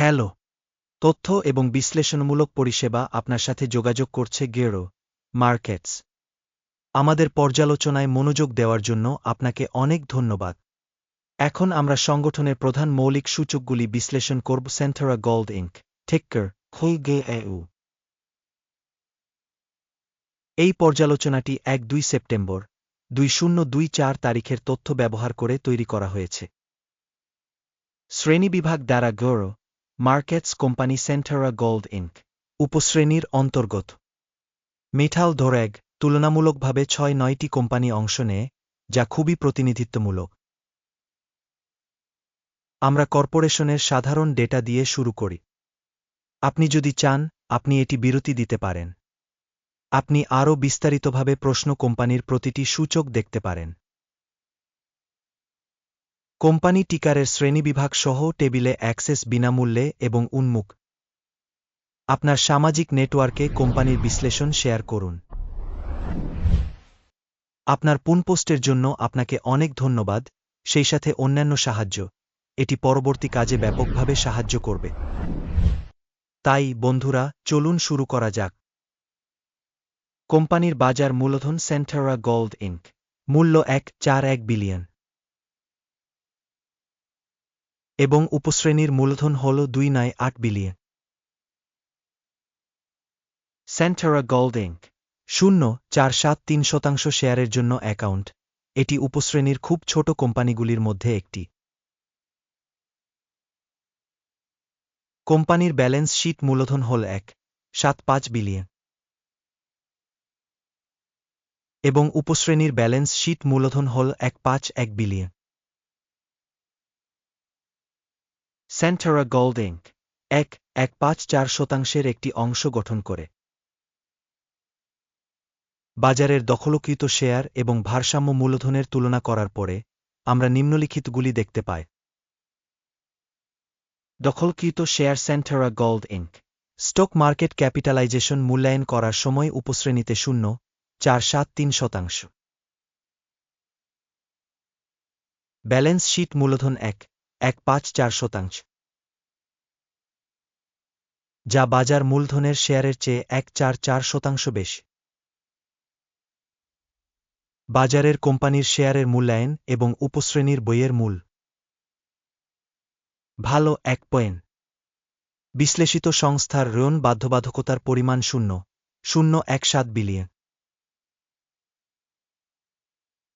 Hello, তথ্য এবং বিশ্লেষণমূলক পরিষেবা আপনার সাথে যোগাযোগ করছে গেরো, মার্কেটস। আমাদের পর্যালোচনায় মনোযোগ দেওয়ার জন্য আপনাকে অনেক ধন্যবাদ। এখন আমরা সংগঠনের প্রধান মৌলিক সূচকগুলি বিশ্লেষণ করব সেন্টারা গোল্ড ইঙ্ক ঠেক্কর খুলগে এউ এই পর্যালোচনাটি এক দুই সেপ্টেম্বর, দুই শূন্য দুই চার তারিখের তথ্য ব্যবহার করে তৈরি করা হয়েছে। শ্রেণীবিভাগ দ্বারা Gour markets company Centerra Gold Inc উপশ্রেণীর অন্তর্গত। মিঠাল ধরেগ তুলনামূলকভাবে ছয় নয়টি কোম্পানি অংশ নেয়, যা খুবই প্রতিনিধিত্বমূলক। আমরা কর্পোরেশনের সাধারণ ডেটা দিয়ে শুরু করি। আপনি যদি চান, আপনি এটি বিরতি দিতে পারেন। আপনি আরও বিস্তারিতভাবে প্রশ্ন কোম্পানির প্রতিটি সূচক দেখতে পারেন। কোম্পানি টিকারের শ্রেণীবিভাগ সহ টেবিলে অ্যাক্সেস বিনামূল্যে এবং উন্মুখ। আপনার সামাজিক নেটওয়ার্কে কোম্পানির বিশ্লেষণ শেয়ার করুন। আপনার পুনপোস্টের জন্য আপনাকে অনেক ধন্যবাদ, সেই সাথে অন্যান্য সাহায্য। এটি পরবর্তী কাজে ব্যাপকভাবে সাহায্য করবে। তাই, বন্ধুরা, চলুন শুরু করা যাক। কোম্পানির বাজার মূলধন সেন্টারা গোল্ড ইঙ্ক মূল্য এক, চার এক বিলিয়ন। এবং উপশ্রেণীর মূলধন হল দুই নয় আট বিলিয়ন। সেন্টারা গোল্ড ইঙ্ক শূন্য, চার, সাত, তিন শতাংশ শেয়ারের জন্য অ্যাকাউন্ট। এটি উপশ্রেণীর খুব ছোট কোম্পানিগুলির মধ্যে একটি। কোম্পানির ব্যালেন্স শীট মূলধন হল এক, সাত, পাঁচ বিলিয়ন। এবং উপশ্রেণীর ব্যালেন্স শীট মূলধন হল এক, পাঁচ, এক বিলিয়ন। সেন্টারা গোল্ড ইঙ্ক এক এক পাঁচ চার শতাংশের একটি অংশ গঠন করে। বাজারের দখলকৃত শেয়ার এবং ভারসাম্য মূলধনের তুলনা করার পরে, আমরা নিম্নলিখিতগুলি দেখতে পাই। দখলকৃত share Centerra Gold Inc stock market capitalization মূল্যায়ন করার সময় উপশ্রেণীতে শূন্য, চার সাত তিন শতাংশ। ব্যালেন্স শীট মূলধন এক এক পাঁচ চার শতাংশ। যা বাজার মূলধনের শেয়ারের চেয়ে এক চার চার শতাংশ বেশি। বাজারের কোম্পানির শেয়ারের মূল্যায়ন এবং উপশ্রেণীর বইয়ের মূল। ভালো এক পয়েন্ট। বিশ্লেষিত সংস্থার ঋণ বাধ্যবাধকতার পরিমাণ শূন্য শূন্য এক সাত বিলিয়ন।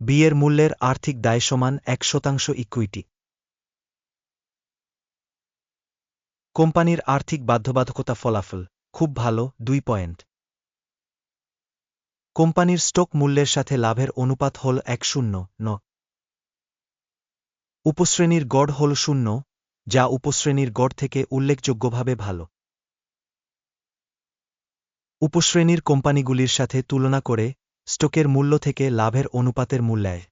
বিয়ের মূল্যের আর্থিক দায় সমান এক শতাংশ ইকুইটি। কোম্পানির আর্থিক বাধ্যবাধকতা ফলাফল, খুব ভালো, দুই পয়েন্ট। কোম্পানির স্টক মূল্যের সাথে লাভের অনুপাত হল এক শূন্য, ন। উপশ্রেণীর গড় হল শূন্য, যা উপশ্রেণীর গড় থেকে উল্লেখযোগ্যভাবে ভালো। উপশ্রেণীর কোম্পানিগুলির সাথে তুলনা করে স্টকের মূল্য থেকে লাভের অনুপাতের মূল্যায়।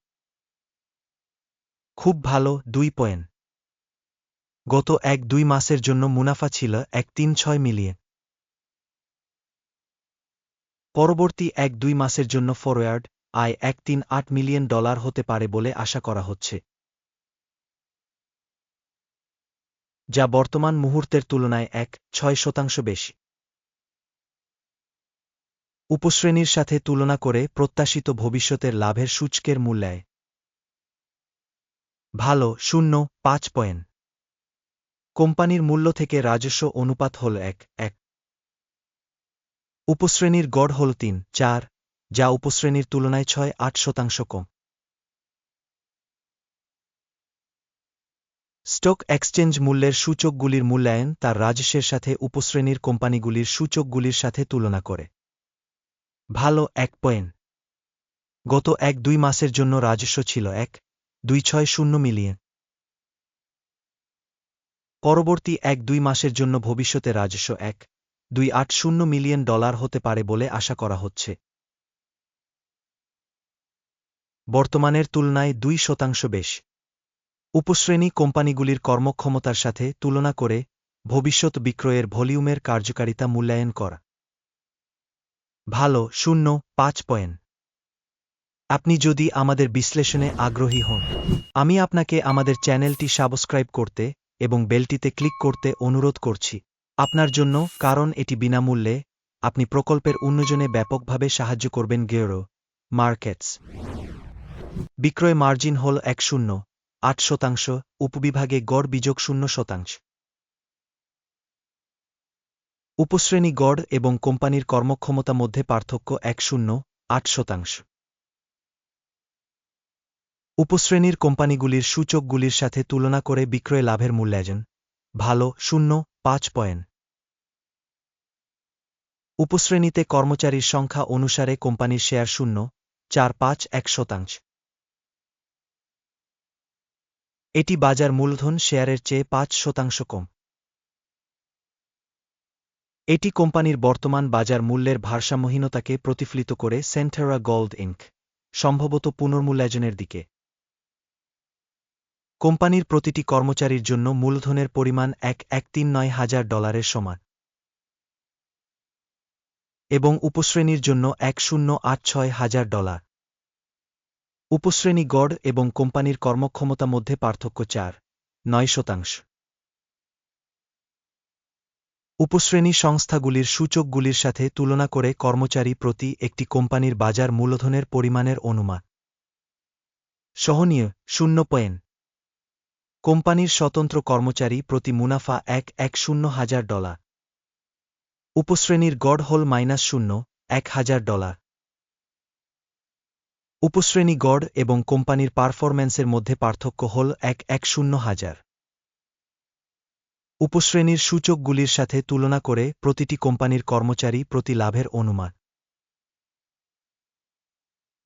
খুব ভালো, দুই পয়েন্ট। গত এক দুই মাসের জন্য মুনাফা ছিল এক তিন ছয় মিলিয়ন। পরবর্তী এক দুই মাসের জন্য ফরওয়ার্ড আয় এক তিন আট মিলিয়ন ডলার হতে পারে বলে আশা করা হচ্ছে। যা বর্তমান মুহূর্তের তুলনায় এক ছয় শতাংশ বেশি। উপশ্রেণীর সাথে তুলনা করে প্রত্যাশিত ভবিষ্যতের লাভের সূচকের মূল্যায়। ভালো শূন্য পাঁচ পয়েন্ট। কোম্পানির মূল্য থেকে রাজস্ব অনুপাত হল এক এক। উপশ্রেণীর গড় হল তিন, চার, যা উপশ্রেণীর তুলনায় ছয়, আট শতাংশ কম। স্টক এক্সচেঞ্জ মূল্যের সূচকগুলির মূল্যায়ন তার রাজস্বের সাথে উপশ্রেণীর কোম্পানিগুলির সূচকগুলির সাথে তুলনা করে। ভালো, এক পয়েন্ট। গত এক দুই মাসের জন্য রাজস্ব ছিল এক, দুই ছয় শূন্য মিলিয়ন। পরবর্তী এক দুই মাসের জন্য ভবিষ্যতে রাজস্ব এক দুই আট শূন্য মিলিয়ন ডলার হতে পারে বলে আশা করা হচ্ছে। বর্তমানের তুলনায় দুই শতাংশ বেশ। উপশ্রেণী কোম্পানিগুলির কর্মক্ষমতার সাথে তুলনা করে ভবিষ্যৎ বিক্রয়ের ভলিউমের কার্যকারিতা মূল্যায়ন করা। ভালো, শূন্য, পাঁচ পয়েন্ট। আপনি যদি আমাদের বিশ্লেষণে আগ্রহী হন, আমি আপনাকে আমাদের চ্যানেলটি সাবস্ক্রাইব করতে এবং বেলটিতে ক্লিক করতে অনুরোধ করছি। আপনার জন্য, কারণ এটি বিনামূল্যে, আপনি প্রকল্পের উন্নয়নে ব্যাপকভাবে সাহায্য করবেন গেরো, মার্কেটস। বিক্রয় মার্জিন হল এক শূন্য, আট শতাংশ, উপবিভাগে গড় বিযোগ শূন্য শতাংশ। উপশ্রেণী গড় এবং কোম্পানির কর্মক্ষমতা মধ্যে পার্থক্য এক শূন্য, আট শতাংশ। উপশ্রেণীর কোম্পানিগুলির সূচকগুলির সাথে তুলনা করে বিক্রয় লাভের মূল্যায়ন ভালো, শূন্য, পাঁচ পয়েন্ট। উপশ্রেণীতে কর্মচারীর সংখ্যা অনুসারে কোম্পানির শেয়ার শূন্য, চার, পাঁচ, এক শতাংশ। এটি বাজার মূলধন শেয়ারের চেয়ে পাঁচ শতাংশ কম। এটি কোম্পানির বর্তমান বাজার মূল্যের ভারসাম্যহীনতাকে প্রতিফলিত করে সেন্টেরা গোল্ড ইঙ্ক সম্ভবত পুনর্মূল্যায়নের দিকে। কোম্পানির প্রতিটি কর্মচারীর জন্য মূলধনের পরিমাণ এক এক তিন নয় হাজার ডলারের সমান। এবং উপশ্রেণীর জন্য এক শূন্য আট ছয় হাজার ডলার। উপশ্রেণী গড় এবং কোম্পানির কর্মক্ষমতা মধ্যে পার্থক্য চার, নয় শতাংশ। উপশ্রেণী সংস্থাগুলির সূচকগুলির সাথে তুলনা করে কর্মচারী প্রতি একটি কোম্পানির বাজার মূলধনের পরিমাণের অনুমান। সহনীয়, শূন্য পয়েন্ট কোম্পানির স্বতন্ত্র কর্মচারী প্রতি মুনাফা এক এক শূন্য হাজার ডলার। উপশ্রেণীর গড় হল মাইনাস শূন্য, এক হাজার ডলার। উপশ্রেণী গড় এবং কোম্পানির পারফরম্যান্সের মধ্যে পার্থক্য হল এক এক শূন্য হাজার। উপশ্রেণীর সূচকগুলির সাথে তুলনা করে প্রতিটি কোম্পানির কর্মচারী প্রতি লাভের অনুমান।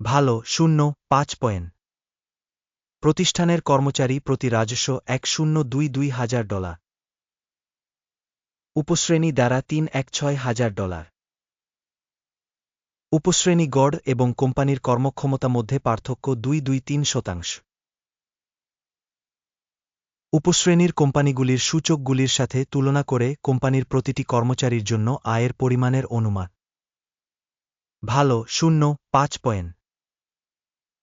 ভালো, শূন্য, পাঁচ পয়েন্ট। প্রতিষ্ঠানের কর্মচারী প্রতি রাজস্ব এক শূন্য দুই দুই হাজার ডলার। উপশ্রেণী দ্বারা তিন এক ছয় হাজার ডলার। উপশ্রেণী গড় এবং কোম্পানির কর্মক্ষমতা মধ্যে পার্থক্য দুই দুই তিন শতাংশ। উপশ্রেণীর কোম্পানিগুলির সূচকগুলির সাথে তুলনা করে কোম্পানির প্রতিটি কর্মচারীর জন্য আয়ের পরিমাণের অনুমান। ভালো, শূন্য, পাঁচ পয়েন্ট।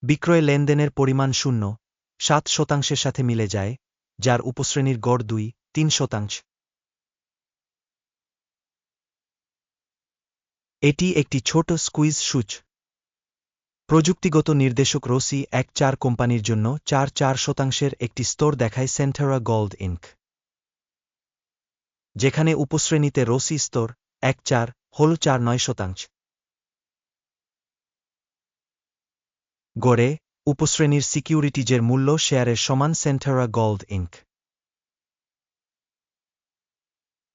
বিক্রয় লেনদেনের পরিমাণ শূন্য সাত শতাংশের সাথে মিলে যায়, যার উপশ্রেণীর গড় দুই, তিন শতাংশ। এটি একটি ছোট স্কুইজ সূচ। প্রযুক্তিগত নির্দেশক রসি এক চার কোম্পানির জন্য চার চার শতাংশের একটি স্তর দেখায় সেন্টারা গোল্ড ইনক যেখানে উপশ্রেণীতে রসি স্তর এক চার, হল চার নয় শতাংশ। গড়ে উপশ্রেণীর সিকিউরিটিজের মূল্য শেয়ারের সমান সেন্টারা গোল্ড ইনক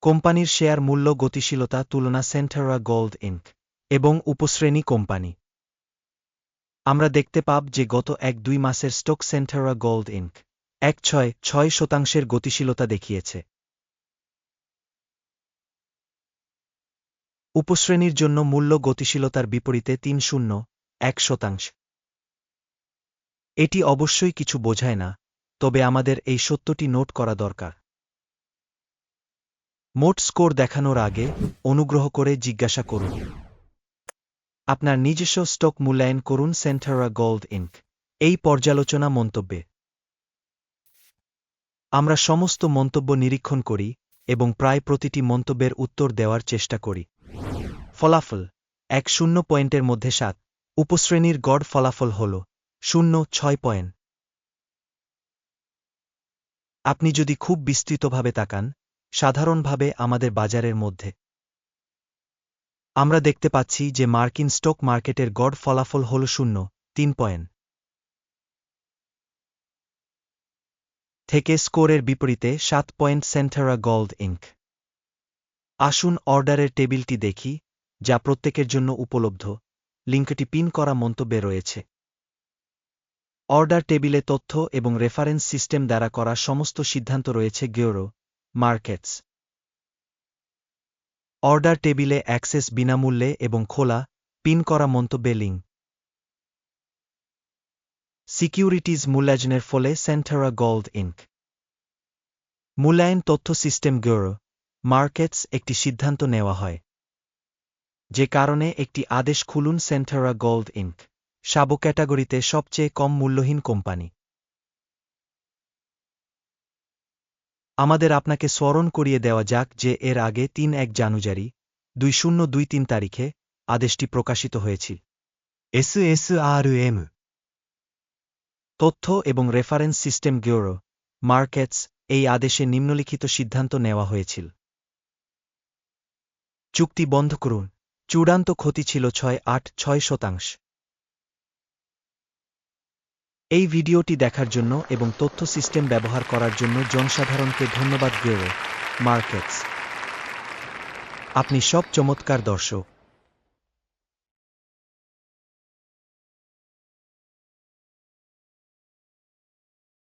কোম্পানির শেয়ার মূল্য গতিশীলতা তুলনা সেন্টারা গোল্ড ইনক এবং উপশ্রেণী কোম্পানি। আমরা দেখতে পাব যে গত এক দুই মাসের স্টক সেন্টারা গোল্ড ইনক এক ছয় ছয় শতাংশের গতিশীলতা দেখিয়েছে। উপশ্রেণীর জন্য মূল্য গতিশীলতার বিপরীতে তিন শূন্য এক শতাংশ। এটি অবশ্যই কিছু বোঝায় না, তবে আমাদের এই সত্যটি নোট করা দরকার। মোট স্কোর দেখানোর আগে অনুগ্রহ করে জিজ্ঞাসা করুন। আপনার নিজস্ব স্টক মূল্যায়ন করুন সেন্টারা গোল্ড ইনক এই পর্যালোচনা মন্তব্যে। আমরা সমস্ত মন্তব্য নিরীক্ষণ করি এবং প্রায় প্রতিটি মন্তব্যের উত্তর দেওয়ার চেষ্টা করি। ফলাফল, এক শূন্য পয়েন্টের মধ্যে সাত, উপশ্রেণীর গড় ফলাফল হল শূন্য ছয় পয়েন্ট। আপনি যদি খুব বিস্তৃতভাবে তাকান, সাধারণভাবে আমাদের বাজারের মধ্যে। আমরা দেখতে পাচ্ছি যে মার্কিন স্টক মার্কেটের গড় ফলাফল হল শূন্য তিন পয়েন্ট। থেকে স্কোরের বিপরীতে সাত পয়েন্ট সেন্টারা গোল্ড ইঙ্ক। আসুন অর্ডারের টেবিলটি দেখি, যা প্রত্যেকের জন্য উপলব্ধ। লিঙ্কটি পিন করা মন্তব্যে রয়েছে। অর্ডার টেবিলে তথ্য এবং রেফারেন্স সিস্টেম দ্বারা করা সমস্ত সিদ্ধান্ত রয়েছে গেওরো মার্কেটস। অর্ডার টেবিলে অ্যাক্সেস বিনামূল্যে এবং খোলা, পিন করা মন্তব্যে লিঙ্ক। সিকিউরিটিজ মূল্যায়নের ফলে সেন্টারা গোল্ড ইনক মূল্যায়ন তথ্য সিস্টেম গেরো, মার্কেটস একটি সিদ্ধান্ত নেওয়া হয়, যে কারণে একটি আদেশ খুলুন সেন্টারা গোল্ড ইনক সাবো ক্যাটাগরিতে সবচেয়ে কম মূল্যহীন কোম্পানি। আমাদের আপনাকে স্মরণ করিয়ে দেওয়া যাক যে এর আগে তিন এক জানুয়ারি দুই শূন্য দুই তিন তারিখে আদেশটি প্রকাশিত হয়েছিল। SSRM তথ্য এবং রেফারেন্স সিস্টেম ব্যুরো, মার্কেটস, এই আদেশে নিম্নলিখিত সিদ্ধান্ত নেওয়া হয়েছিল। চুক্তি বন্ধ করুন। চূড়ান্ত ক্ষতি ছিল ছয় আট ছয় শতাংশ। এই ভিডিওটি দেখার জন্য এবং তথ্য সিস্টেম ব্যবহার করার জন্য জনসাধারণকে ধন্যবাদ গেও মার্কেটস। আপনি সব চমৎকার দর্শক।